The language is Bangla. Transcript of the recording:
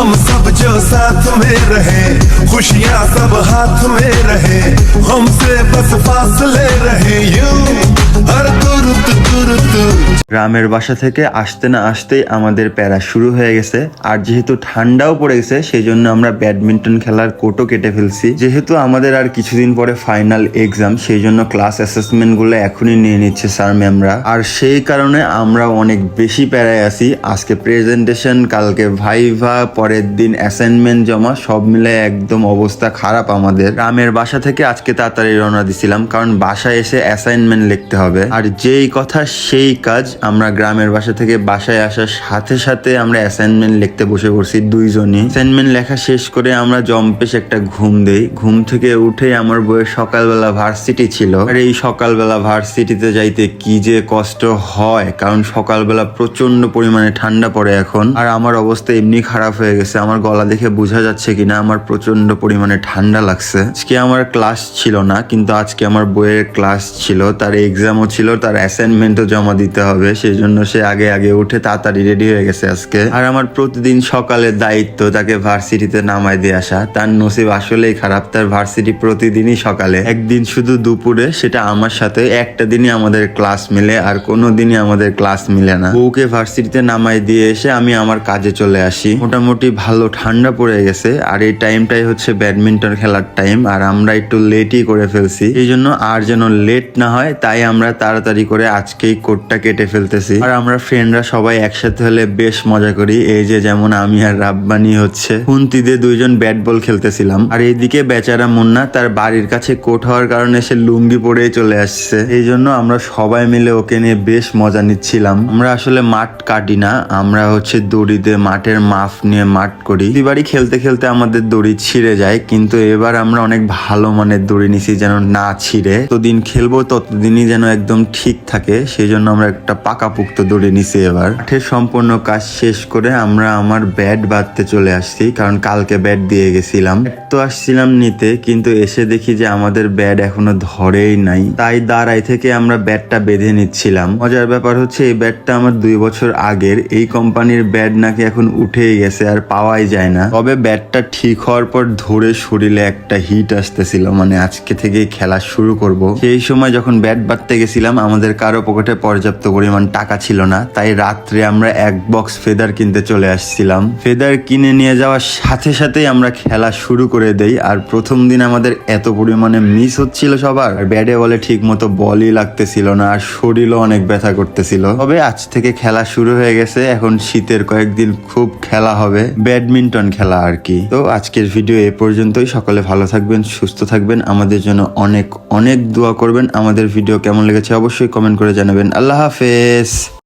हम सब जो साथ में रहे, खुशियाँ सब हाथ में रहे, हमसे बस फासले रहे, यूँ। গ্রামের বাসা থেকে আসতে না আসতেই আমাদের প্যারা শুরু হয়ে গেছে। আর যেহেতু ঠান্ডাও পড়ে গেছে সেই জন্য আমরা ব্যাডমিন্টন খেলার কোটও কেটে ফেলছি। যেহেতু আমাদের আর কিছুদিন পরে ফাইনাল এক্সাম সেই জন্য ক্লাস অ্যাসেসমেন্টগুলো এখনই নিয়ে নিচ্ছে স্যার ম্যামরা। আর সেই কারণে আমরা অনেক বেশি প্যারায় আছি। আজকে প্রেজেন্টেশন কালকে ভাইভা, পরের দিন অ্যাসাইনমেন্ট জমা, সব মিলে একদম অবস্থা খারাপ আমাদের। গ্রামের বাসা থেকে আজকে তাড়াতাড়ি রওনা দিছিলাম, কারণ বাসায় এসে অ্যাসাইনমেন্ট লিখতে হবে। আর যেই কথা, সেই কাজ আমরা গ্রামের বাসা থেকে বাসায় আসার সাথে সাথে আমরা অ্যাসাইনমেন্ট লিখতে বসে পড়ছি দুইজনই। অ্যাসাইনমেন্ট লেখা শেষ করে আমরা জম্পেশ একটা ঘুম দেই। ঘুম থেকে উঠে আমার বইয়ের সকালবেলা ভার্সিটি ছিল। আর এই সকালবেলা ভার্সিটিতে যাইতে কি যে কষ্ট হয়, কারণ সকালবেলা প্রচণ্ড পরিমাণে ঠান্ডা পড়ে এখন। আর আমার অবস্থা এমনি খারাপ হয়ে গেছে। আমার গলা দেখে বোঝা যাচ্ছে কিনা, আমার প্রচণ্ড পরিমাণে ঠান্ডা লাগছে। আজকে আমার ক্লাস ছিল না, কিন্তু আজকে আমার বইয়ের ক্লাস ছিল। তার এক্সামও ছিল, তার অ্যাসাইনমেন্টও জমা দিতে হবে সেই জন্য সে আগে আগে উঠে তাড়াতাড়ি রেডি হয়ে গেছে আজকে। আর আমার প্রতিদিন সকালের দায়িত্ব তাকে ভার্সিটিতে নামাই দিয়ে আসা। তার নসিব আসলেই খারাপ, তার ভার্সিটি প্রতিদিনই সকালে। একদিন শুধু দুপুরে, সেটা আমার সাথে, একটা দিনই আমাদের ক্লাস মিলে, আর কোনো দিনই আমাদের ক্লাস মিলে না। বউকে ভার্সিটিতে নামাই দিয়ে এসে আমি আমার কাজে চলে আসি। মোটামুটি ভালো ঠান্ডা পড়ে গেছে, আর এই টাইমটাই হচ্ছে ব্যাডমিন্টন খেলার টাইম আর আমরা একটু লেটই করে ফেলছি। এই জন্য আর যেন লেট না হয়, তাই আমরা তাড়াতাড়ি করে আজকেই কোটটা কেটে ফেলতেছি। আর আমরা ফ্রেন্ডরা সবাই একসাথে হলে বেশ মজা করি। এই যে যেমন আমি আর রাব্বানি হচ্ছে। দিয়ে দুইজন ব্যাট বল খেলতেছিলাম। আর এইদিকে বেচারা মুন্না তার বাড়ির কাছে কোট হওয়ার কারণে সে লুঙ্গি পরেই চলে আসছে। এই জন্য আমরা সবাই মিলে ওকে নিয়ে বেশ মজা নিচ্ছিলাম। আমরা আসলে মাঠ কাটি না। আমরা হচ্ছে দড়িতে মাঠের মাফ নিয়ে মাঠ করি। বাড়ি খেলতে খেলতে আমাদের দড়ি ছিঁড়ে যায়। কিন্তু এবার আমরা অনেক ভালো মানের দড়ি নিছি যেন না ছিঁড়ে। ততদিন খেলব ততদিনই যেন একদম ঠিক থাকে সেই জন্য আমরা একটা পাকাপুক্ত দড়ি নিছি এবার। মাঠের সম্পূর্ণ কাজ শেষ করে আমরা আমার ব্যাট বাঁধতে চলে আসছি, কারণ কালকে ব্যাট দিয়ে গেছিলাম। তো আসছিলাম নিতে, কিন্তু এসে দেখি যে আমাদের ব্যাট এখনও ধরেই নাই। তাই দাঁড়াই থেকে আমরা ব্যাটটা বেঁধে নিচ্ছিলাম। মজার ব্যাপার হচ্ছে, এই ব্যাটটা আমার দুই বছর আগের। এই কোম্পানির ব্যাট নাকি এখন উঠেই গেছে, আর পাওয়াই যায় না। তবে ব্যাটটা ঠিক হওয়ার পর ধরে শরীরে একটা হিট আসতেছিল মানে আজকে থেকেই খেলা শুরু করব। সেই সময় যখন ব্যাট বাঁধতে গেছিলাম, আমাদের কারও পকেটে পর্যাপ্ত পরিমাণ টাকা ছিল না, তাই রাত্রে আমরা এক বক্স ফেদার কিনতে চলে আসছিলাম। ফেদার কিনে নিয়ে যাওয়ার সাথে সাথেই আমরা খেলা শুরু করে দেই, আর প্রথম দিন আমাদের এত পরিমাণে মিস হচ্ছিল সবার ব্যাটে বলে ঠিক মতো বলই লাগতেছিল না, আর শরীরও অনেক ব্যথা করতেছিল। তবে আজ থেকে খেলা শুরু হয়ে গেছে, এখন শীতের কয়েকদিন খুব খেলা হবে, ব্যাডমিন্টন খেলা আর কি। তো আজকের ভিডিও এ পর্যন্তই, সকলে ভালো থাকবেন, সুস্থ থাকবেন, আমাদের জন্য অনেক অনেক দোয়া করবেন, আমাদের ভিডিও কেমন লেগেছে অবশ্যই কমেন্ট করে জানাবেন। আল্লাহ হাফেজ।